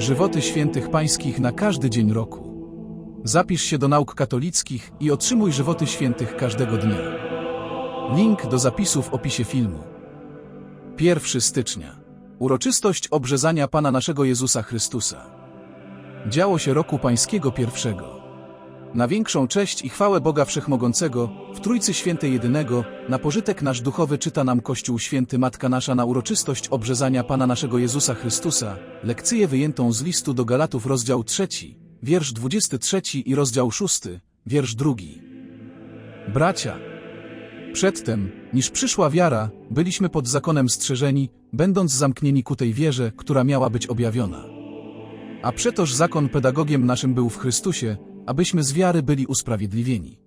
Żywoty świętych pańskich na każdy dzień roku. Zapisz się do nauk katolickich i otrzymuj żywoty świętych każdego dnia. Link do zapisu w opisie filmu. 1 stycznia. Uroczystość obrzezania Pana naszego Jezusa Chrystusa. Działo się roku pańskiego pierwszego. Na większą cześć i chwałę Boga Wszechmogącego, w Trójcy Świętej Jedynego, na pożytek nasz duchowy czyta nam Kościół Święty Matka Nasza na uroczystość obrzezania Pana naszego Jezusa Chrystusa, lekcję wyjętą z listu do Galatów rozdział 3, wiersz 23 i rozdział 6, wiersz 2. Bracia, przedtem, niż przyszła wiara, byliśmy pod zakonem strzeżeni, będąc zamknieni ku tej wierze, która miała być objawiona. A przetoż zakon pedagogiem naszym był w Chrystusie, abyśmy z wiary byli usprawiedliwieni.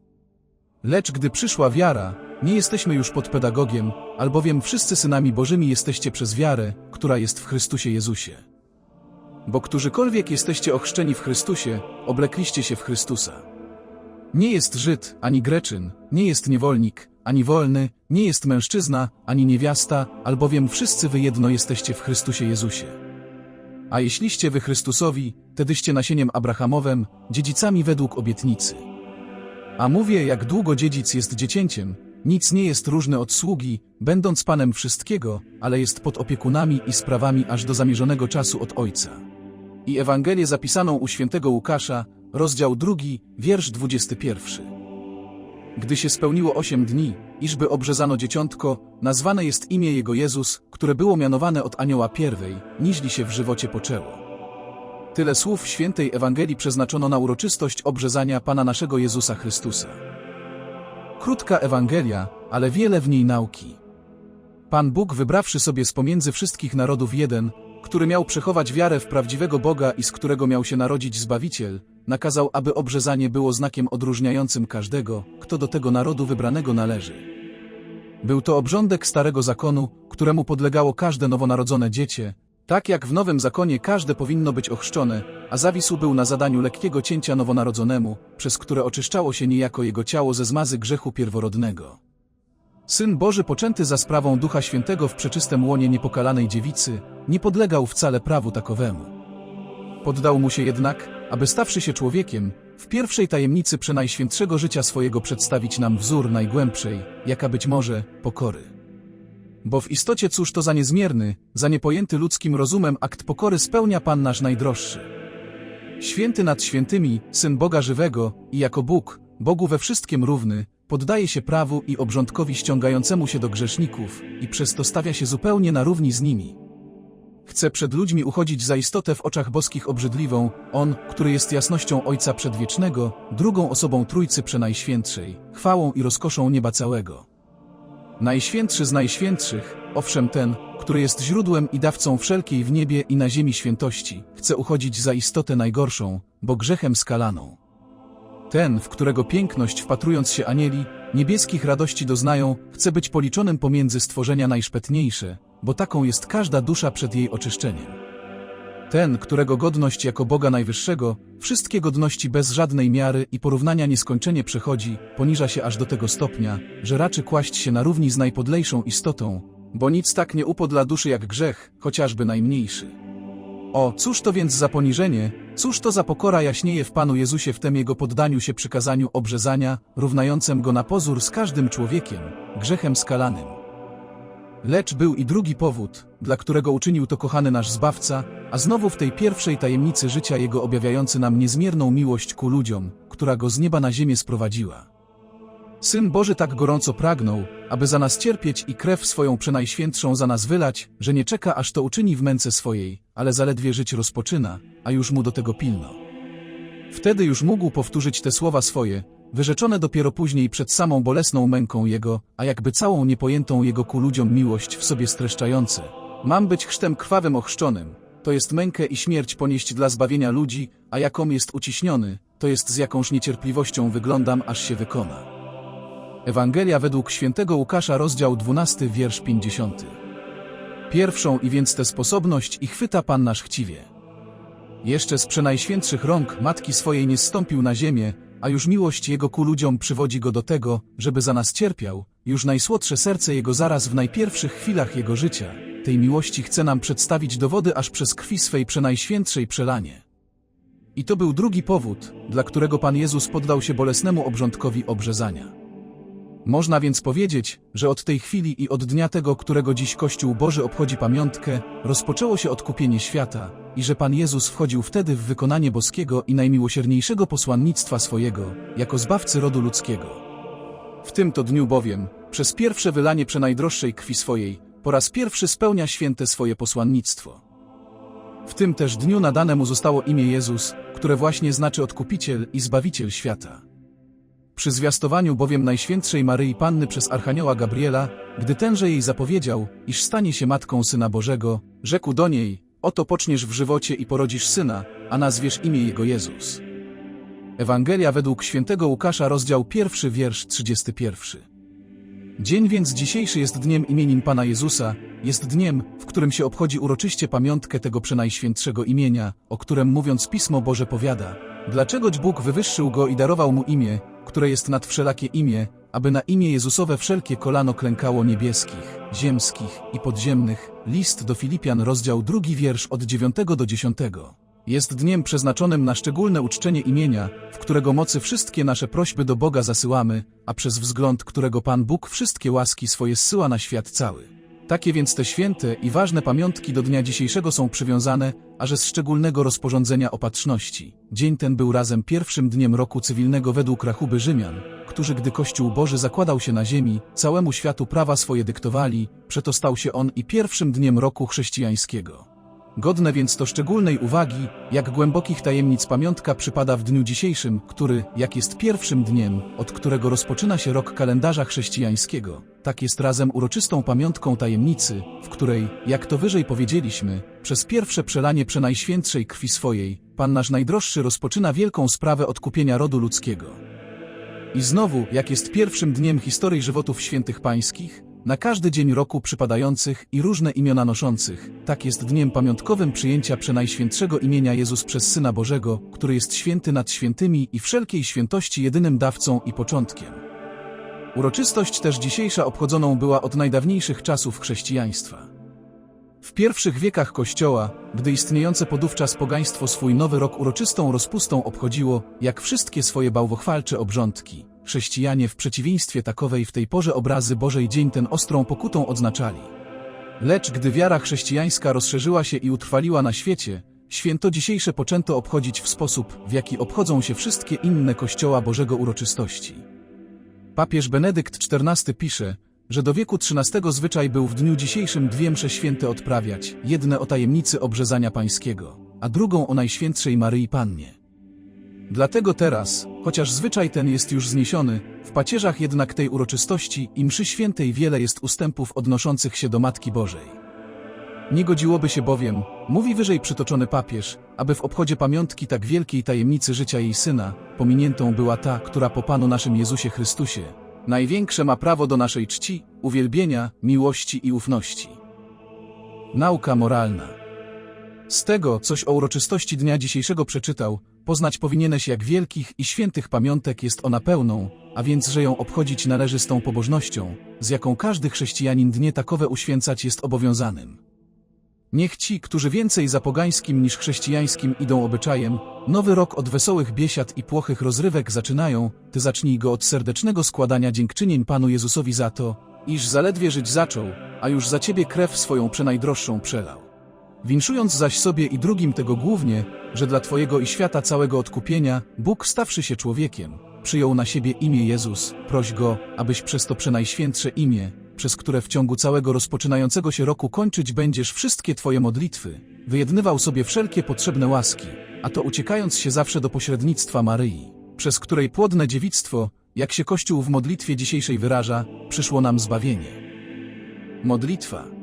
Lecz gdy przyszła wiara, nie jesteśmy już pod pedagogiem, albowiem wszyscy synami Bożymi jesteście przez wiarę, która jest w Chrystusie Jezusie. Bo którzykolwiek jesteście ochrzczeni w Chrystusie, oblekliście się w Chrystusa. Nie jest Żyd, ani Greczyn, nie jest niewolnik, ani wolny, nie jest mężczyzna, ani niewiasta, albowiem wszyscy wy jedno jesteście w Chrystusie Jezusie. A jeśliście wy Chrystusowi, tedyście nasieniem Abrahamowem, dziedzicami według obietnicy. A mówię, jak długo dziedzic jest dziecięciem, nic nie jest różny od sługi, będąc panem wszystkiego, ale jest pod opiekunami i sprawami aż do zamierzonego czasu od Ojca. I Ewangelię zapisaną u świętego Łukasza, rozdział drugi, wiersz 21. Gdy się spełniło osiem dni, iżby obrzezano dzieciątko, nazwane jest imię jego Jezus, które było mianowane od anioła pierwej, niźli się w żywocie poczęło. Tyle słów świętej Ewangelii przeznaczono na uroczystość obrzezania Pana naszego Jezusa Chrystusa. Krótka Ewangelia, ale wiele w niej nauki. Pan Bóg wybrawszy sobie z pomiędzy wszystkich narodów jeden, który miał przechować wiarę w prawdziwego Boga i z którego miał się narodzić Zbawiciel, nakazał, aby obrzezanie było znakiem odróżniającym każdego, kto do tego narodu wybranego należy. Był to obrządek starego zakonu, któremu podlegało każde nowonarodzone dziecię, tak jak w nowym zakonie każde powinno być ochrzczone, a zawisł był na zadaniu lekkiego cięcia nowonarodzonemu, przez które oczyszczało się niejako jego ciało ze zmazy grzechu pierworodnego. Syn Boży poczęty za sprawą Ducha Świętego w przeczystym łonie niepokalanej dziewicy, nie podlegał wcale prawu takowemu. Poddał mu się jednak, aby stawszy się człowiekiem, w pierwszej tajemnicy przenajświętszego życia swojego przedstawić nam wzór najgłębszej, jaka być może, pokory. Bo w istocie cóż to za niezmierny, za niepojęty ludzkim rozumem akt pokory spełnia Pan nasz najdroższy. Święty nad świętymi, Syn Boga żywego i jako Bóg, Bogu we wszystkim równy, poddaje się prawu i obrządkowi ściągającemu się do grzeszników i przez to stawia się zupełnie na równi z nimi. Chce przed ludźmi uchodzić za istotę w oczach boskich obrzydliwą, On, który jest jasnością Ojca Przedwiecznego, drugą osobą Trójcy Przenajświętszej, chwałą i rozkoszą nieba całego. Najświętszy z najświętszych, owszem ten, który jest źródłem i dawcą wszelkiej w niebie i na ziemi świętości, chce uchodzić za istotę najgorszą, bo grzechem skalaną. Ten, w którego piękność wpatrując się anieli, niebieskich radości doznają, chce być policzonym pomiędzy stworzenia najszpetniejsze, bo taką jest każda dusza przed jej oczyszczeniem. Ten, którego godność jako Boga Najwyższego, wszystkie godności bez żadnej miary i porównania nieskończenie przechodzi, poniża się aż do tego stopnia, że raczy kłaść się na równi z najpodlejszą istotą, bo nic tak nie upodla duszy jak grzech, chociażby najmniejszy. O, cóż to więc za poniżenie, cóż to za pokora jaśnieje w Panu Jezusie w tem Jego poddaniu się przykazaniu obrzezania, równającym Go na pozór z każdym człowiekiem, grzechem skalanym. Lecz był i drugi powód, dla którego uczynił to kochany nasz Zbawca, a znowu w tej pierwszej tajemnicy życia Jego objawiający nam niezmierną miłość ku ludziom, która Go z nieba na ziemię sprowadziła. Syn Boży tak gorąco pragnął, aby za nas cierpieć i krew swoją przenajświętszą za nas wylać, że nie czeka aż to uczyni w męce swojej, ale zaledwie żyć rozpoczyna, a już mu do tego pilno. Wtedy już mógł powtórzyć te słowa swoje, wyrzeczone dopiero później przed samą bolesną męką Jego, a jakby całą niepojętą Jego ku ludziom miłość w sobie streszczające. Mam być chrztem krwawym ochrzczonym, to jest mękę i śmierć ponieść dla zbawienia ludzi, a jaką jest uciśniony, to jest z jakąż niecierpliwością wyglądam, aż się wykona. Ewangelia według świętego Łukasza, rozdział 12, wiersz 50. Pierwszą i więc tę sposobność i chwyta Pan nasz chciwie. Jeszcze z przenajświętszych rąk matki swojej nie zstąpił na ziemię, a już miłość Jego ku ludziom przywodzi Go do tego, żeby za nas cierpiał, już najsłodsze serce Jego zaraz w najpierwszych chwilach Jego życia, tej miłości chce nam przedstawić dowody aż przez krwi swej przenajświętszej przelanie. I to był drugi powód, dla którego Pan Jezus poddał się bolesnemu obrządkowi obrzezania. Można więc powiedzieć, że od tej chwili i od dnia tego, którego dziś Kościół Boży obchodzi pamiątkę, rozpoczęło się odkupienie świata i że Pan Jezus wchodził wtedy w wykonanie boskiego i najmiłosierniejszego posłannictwa swojego, jako zbawcy rodu ludzkiego. W tym to dniu bowiem, przez pierwsze wylanie przenajdroższej krwi swojej, po raz pierwszy spełnia święte swoje posłannictwo. W tym też dniu nadane mu zostało imię Jezus, które właśnie znaczy Odkupiciel i Zbawiciel świata. Przy zwiastowaniu bowiem Najświętszej Maryi Panny przez Archanioła Gabriela, gdy tenże jej zapowiedział, iż stanie się Matką Syna Bożego, rzekł do niej, oto poczniesz w żywocie i porodzisz Syna, a nazwiesz imię Jego Jezus. Ewangelia według świętego Łukasza, rozdział pierwszy, wiersz 31. Dzień więc dzisiejszy jest dniem imienin Pana Jezusa, jest dniem, w którym się obchodzi uroczyście pamiątkę tego przenajświętszego imienia, o którym mówiąc Pismo Boże powiada. Dlaczegoć Bóg wywyższył go i darował mu imię, które jest nad wszelakie imię, aby na imię Jezusowe wszelkie kolano klękało niebieskich, ziemskich i podziemnych. List do Filipian, rozdział drugi wiersz od 9 do 10. Jest dniem przeznaczonym na szczególne uczczenie imienia, w którego mocy wszystkie nasze prośby do Boga zasyłamy, a przez wzgląd którego Pan Bóg wszystkie łaski swoje zsyła na świat cały. Takie więc te święte i ważne pamiątki do dnia dzisiejszego są przywiązane, a że z szczególnego rozporządzenia opatrzności. Dzień ten był razem pierwszym dniem roku cywilnego według rachuby Rzymian, którzy gdy Kościół Boży zakładał się na ziemi, całemu światu prawa swoje dyktowali, przeto stał się on i pierwszym dniem roku chrześcijańskiego. Godne więc to szczególnej uwagi, jak głębokich tajemnic pamiątka przypada w dniu dzisiejszym, który, jak jest pierwszym dniem, od którego rozpoczyna się rok kalendarza chrześcijańskiego, tak jest razem uroczystą pamiątką tajemnicy, w której, jak to wyżej powiedzieliśmy, przez pierwsze przelanie przenajświętszej krwi swojej, Pan nasz najdroższy rozpoczyna wielką sprawę odkupienia rodu ludzkiego. I znowu, jak jest pierwszym dniem historii żywotów świętych pańskich, na każdy dzień roku przypadających i różne imiona noszących, tak jest dniem pamiątkowym przyjęcia przenajświętszego imienia Jezus przez Syna Bożego, który jest święty nad świętymi i wszelkiej świętości jedynym dawcą i początkiem. Uroczystość też dzisiejsza obchodzoną była od najdawniejszych czasów chrześcijaństwa. W pierwszych wiekach Kościoła, gdy istniejące podówczas pogaństwo swój nowy rok uroczystą rozpustą obchodziło, jak wszystkie swoje bałwochwalcze obrządki, chrześcijanie w przeciwieństwie takowej w tej porze obrazy Bożej dzień ten ostrą pokutą odznaczali. Lecz gdy wiara chrześcijańska rozszerzyła się i utrwaliła na świecie, święto dzisiejsze poczęto obchodzić w sposób, w jaki obchodzą się wszystkie inne Kościoła Bożego uroczystości. Papież Benedykt XIV pisze, że do wieku XIII zwyczaj był w dniu dzisiejszym dwie msze święte odprawiać, jedne o tajemnicy obrzezania pańskiego, a drugą o Najświętszej Maryi Pannie. Dlatego teraz, chociaż zwyczaj ten jest już zniesiony, w pacierzach jednak tej uroczystości i mszy świętej wiele jest ustępów odnoszących się do Matki Bożej. Nie godziłoby się bowiem, mówi wyżej przytoczony papież, aby w obchodzie pamiątki tak wielkiej tajemnicy życia jej syna, pominiętą była ta, która po Panu naszym Jezusie Chrystusie, największe ma prawo do naszej czci, uwielbienia, miłości i ufności. Nauka moralna. Z tego, coś o uroczystości dnia dzisiejszego przeczytał, poznać powinieneś jak wielkich i świętych pamiątek jest ona pełną, a więc że ją obchodzić należy z tą pobożnością, z jaką każdy chrześcijanin dnie takowe uświęcać jest obowiązanym. Niech ci, którzy więcej za pogańskim niż chrześcijańskim idą obyczajem, nowy rok od wesołych biesiad i płochych rozrywek zaczynają, ty zacznij go od serdecznego składania dziękczynień Panu Jezusowi za to, iż zaledwie żyć zaczął, a już za ciebie krew swoją przenajdroższą przelał. Winszując zaś sobie i drugim tego głównie, że dla Twojego i świata całego odkupienia, Bóg stawszy się człowiekiem, przyjął na siebie imię Jezus, proś Go, abyś przez to przenajświętsze imię, przez które w ciągu całego rozpoczynającego się roku kończyć będziesz wszystkie Twoje modlitwy, wyjednywał sobie wszelkie potrzebne łaski, a to uciekając się zawsze do pośrednictwa Maryi, przez której płodne dziewictwo, jak się Kościół w modlitwie dzisiejszej wyraża, przyszło nam zbawienie. Modlitwa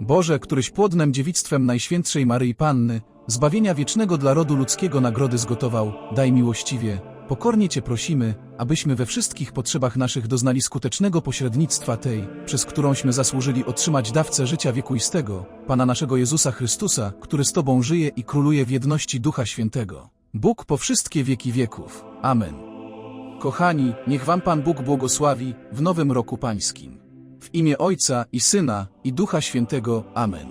Boże, któryś płodnym dziewictwem Najświętszej Maryi Panny, zbawienia wiecznego dla rodu ludzkiego nagrody zgotował, daj miłościwie, pokornie Cię prosimy, abyśmy we wszystkich potrzebach naszych doznali skutecznego pośrednictwa tej, przez którąśmy zasłużyli otrzymać dawcę życia wiekuistego, Pana naszego Jezusa Chrystusa, który z Tobą żyje i króluje w jedności Ducha Świętego. Bóg po wszystkie wieki wieków. Amen. Kochani, niech Wam Pan Bóg błogosławi w nowym roku Pańskim. W imię Ojca i Syna i Ducha Świętego. Amen.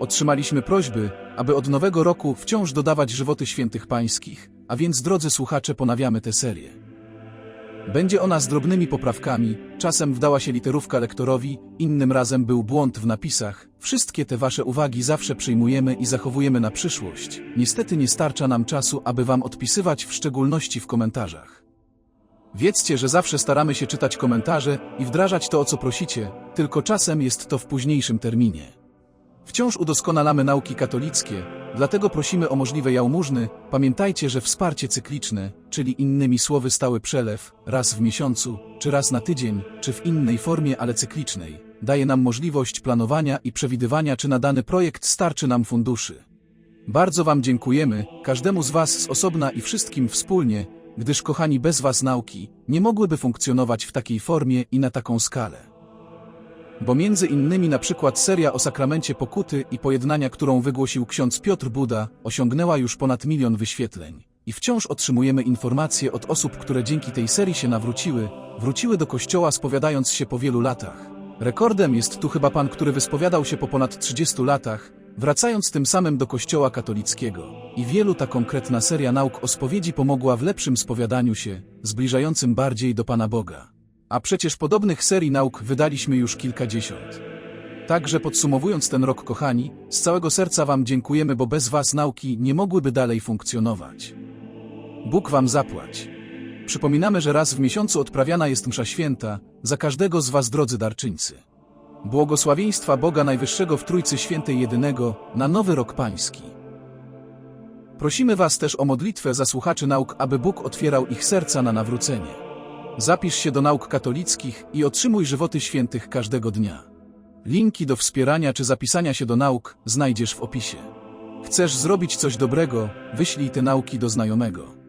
Otrzymaliśmy prośby, aby od nowego roku wciąż dodawać żywoty świętych pańskich, a więc drodzy słuchacze ponawiamy tę serię. Będzie ona z drobnymi poprawkami, czasem wdała się literówka lektorowi, innym razem był błąd w napisach. Wszystkie te wasze uwagi zawsze przyjmujemy i zachowujemy na przyszłość. Niestety nie starcza nam czasu, aby wam odpisywać w szczególności w komentarzach. Wiedzcie, że zawsze staramy się czytać komentarze i wdrażać to, o co prosicie, tylko czasem jest to w późniejszym terminie. Wciąż udoskonalamy nauki katolickie, dlatego prosimy o możliwe jałmużny. Pamiętajcie, że wsparcie cykliczne, czyli innymi słowy stały przelew, raz w miesiącu, czy raz na tydzień, czy w innej formie, ale cyklicznej, daje nam możliwość planowania i przewidywania, czy na dany projekt starczy nam funduszy. Bardzo Wam dziękujemy, każdemu z Was z osobna i wszystkim wspólnie, gdyż kochani bez Was nauki nie mogłyby funkcjonować w takiej formie i na taką skalę. Bo między innymi na przykład seria o sakramencie pokuty i pojednania, którą wygłosił ksiądz Piotr Buda, osiągnęła już ponad milion wyświetleń. I wciąż otrzymujemy informacje od osób, które dzięki tej serii się nawróciły, wróciły do kościoła spowiadając się po wielu latach. Rekordem jest tu chyba pan, który wyspowiadał się po ponad 30 latach, wracając tym samym do kościoła katolickiego. I wielu ta konkretna seria nauk o spowiedzi pomogła w lepszym spowiadaniu się, zbliżającym bardziej do Pana Boga. A przecież podobnych serii nauk wydaliśmy już kilkadziesiąt. Także podsumowując ten rok, kochani, z całego serca Wam dziękujemy, bo bez Was nauki nie mogłyby dalej funkcjonować. Bóg Wam zapłać. Przypominamy, że raz w miesiącu odprawiana jest msza święta za każdego z Was, drodzy darczyńcy. Błogosławieństwa Boga Najwyższego w Trójcy Świętej Jedynego na Nowy Rok Pański. Prosimy Was też o modlitwę za słuchaczy nauk, aby Bóg otwierał ich serca na nawrócenie. Zapisz się do nauk katolickich i otrzymuj żywoty świętych każdego dnia. Linki do wspierania czy zapisania się do nauk znajdziesz w opisie. Chcesz zrobić coś dobrego? Wyślij te nauki do znajomego.